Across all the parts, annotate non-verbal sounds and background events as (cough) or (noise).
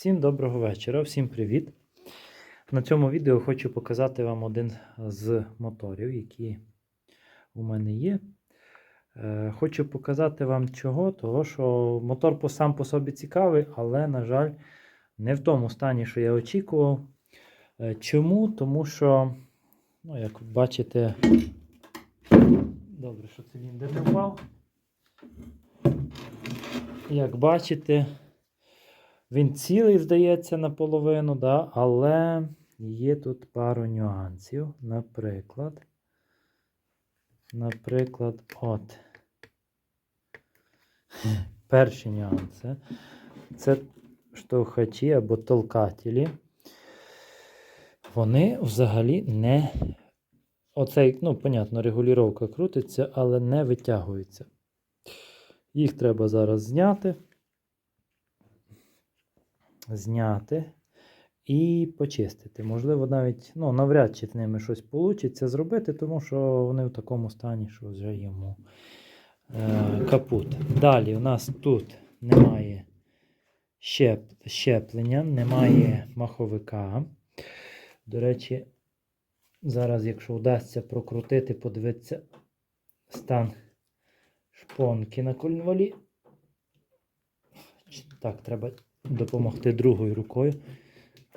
Всім доброго вечора, всім привіт! На цьому відео хочу показати вам один з моторів, які у мене є. Е, Хочу показати вам чого, того що мотор сам по собі цікавий, але, на жаль, не в тому стані, що я очікував. Е, Чому? Тому що, ну, як бачите, добре, що циліндр не впав. Як бачите, він цілий, здається, наполовину, да? але є тут пару нюансів. Наприклад, наприклад, от. (laughs) Перші нюанси. Це штовхачі або толкателі. Вони взагалі не. Оцей, ну, понятно, регулювання крутиться, але не витягується. Їх треба зараз зняти зняти і почистити. Можливо, навіть ну, навряд чи з ними щось вийде зробити, тому що вони в такому стані, що вже йому е, капут. Далі у нас тут немає щеп, щеплення, немає маховика. До речі, зараз, якщо вдасться прокрутити, подивитися стан шпонки на кольнвалі. Так, треба допомогти другою рукою.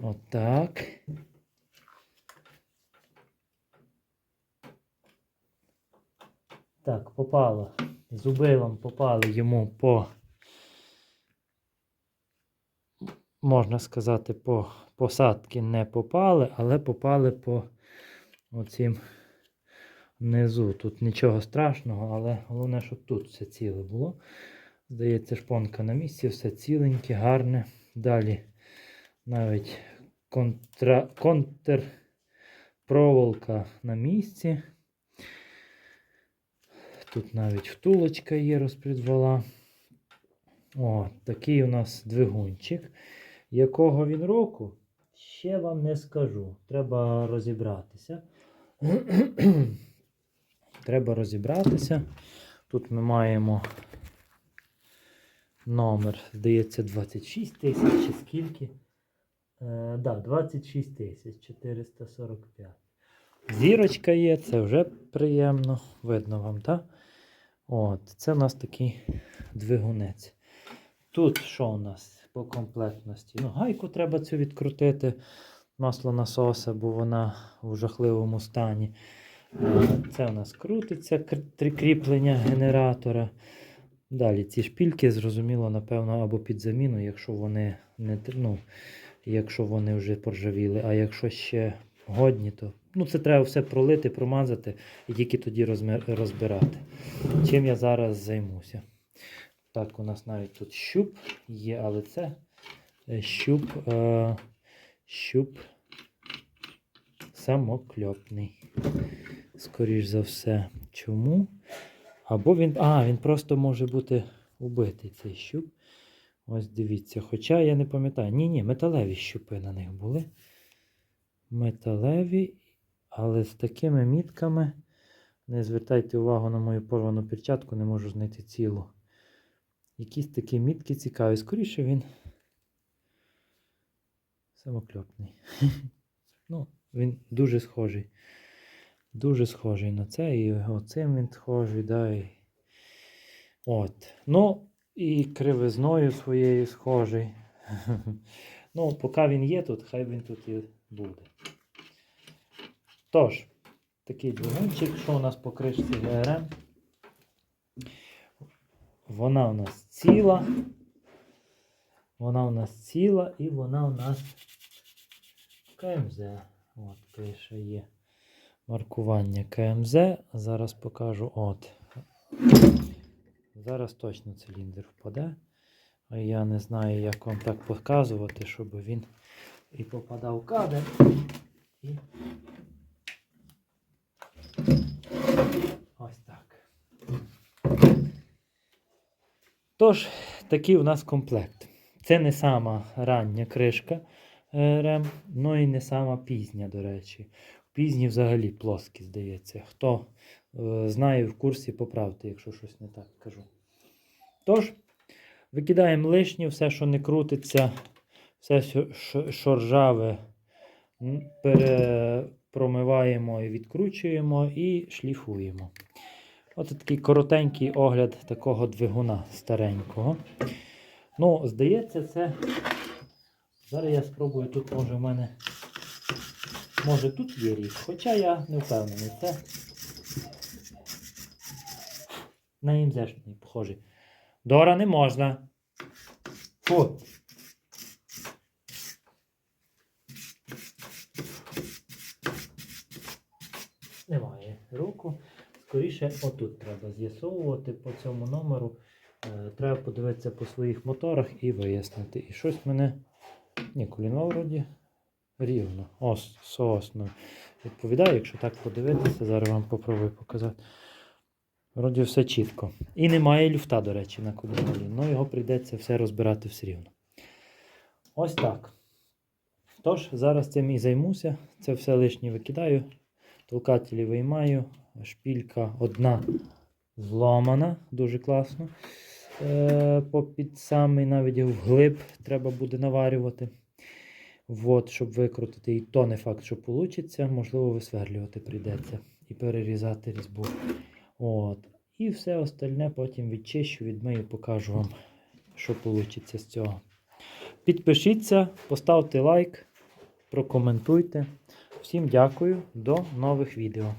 Отак. Так, попало. Зубилом попали йому по, можна сказати, по посадки не попали, але попали по оцім низу. Тут нічого страшного, але головне, щоб тут все ціле було. Здається, шпонка на місці, все ціленьке, гарне. Далі навіть контра... контрпроволока на місці. Тут навіть втулочка є розпредвала. О, такий у нас двигунчик. Якого він року? Ще вам не скажу. Треба розібратися. (clears throat) Треба розібратися. Тут ми маємо номер, здається, 26 тисяч чи скільки. Е, да, 26 тисяч 445. Зірочка є, це вже приємно. Видно вам, так? От, це у нас такий двигунець. Тут що у нас по комплектності? Ну, гайку треба цю відкрутити. Масло насоса, бо вона в жахливому стані. Е, Це у нас крутиться кр- кріплення генератора. Далі ці шпільки, зрозуміло, напевно, або під заміну, якщо вони не ну, якщо вони вже поржавіли, а якщо ще годні, то ну, це треба все пролити, промазати і тільки тоді розбирати. Чим я зараз займуся. Так, у нас навіть тут щуп є, але це е, щуп, е, щуп самокльопний. Скоріш за все. Чому? Або він. А, він просто може бути убитий цей щуп. Ось дивіться. Хоча я не пам'ятаю. Ні, ні, металеві щупи на них були. Металеві, але з такими мітками. Не звертайте увагу на мою порвану перчатку, не можу знайти цілу. Якісь такі мітки цікаві. Скоріше він самокльопний. (laughs) ну, він дуже схожий. Дуже схожий на це. І оцим він схожий, да, і... От. Ну, і кривизною своєю схожий. (laughs) ну, поки він є тут, хай він тут і буде. Тож, такий двигунчик, що у нас по кришці ГРМ? Вона у нас ціла. Вона у нас ціла і вона у нас КМЗ. От, пише є маркування КМЗ. Зараз покажу. От. Зараз точно циліндр впаде. Я не знаю, як вам так показувати, щоб він і попадав в кадр. І... Ось так. Тож, такий у нас комплект. Це не сама рання кришка е, рем, ну і не сама пізня, до речі. Пізні взагалі плоскі, здається. Хто е, знає в курсі, поправте, якщо щось не так кажу. Тож, викидаємо лишнє, все, що не крутиться, Все, що- ржаве, м, пере, промиваємо і відкручуємо і шліфуємо. Ось такий коротенький огляд такого двигуна старенького. Ну, здається, це. Зараз я спробую тут, може, в мене. Може тут є ріг, хоча я не впевнений. Це на імзешний похожий. Дора не можна. Фу. Немає руку. Скоріше, отут треба з'ясовувати по цьому номеру. Е, треба подивитися по своїх моторах і вияснити. І щось мене. Ні, коліно вроді рівно. Ос, соосно відповідає, якщо так подивитися, зараз вам попробую показати. Вроді все чітко. І немає люфта, до речі, на колінолі. Ну його прийдеться все розбирати все рівно. Ось так. Тож, зараз цим і займуся. Це все лишнє викидаю. Толкателі виймаю. Шпілька одна зломана, дуже класно. Е, попід самий навіть вглиб треба буде наварювати. От, щоб викрутити. І то не факт, що вийде. Можливо, висверлювати прийдеться і перерізати різьбу. От. І все остальне потім відчищу, відмию, покажу вам, що вийде з цього. Підпишіться, поставте лайк, прокоментуйте. Всім дякую, до нових відео.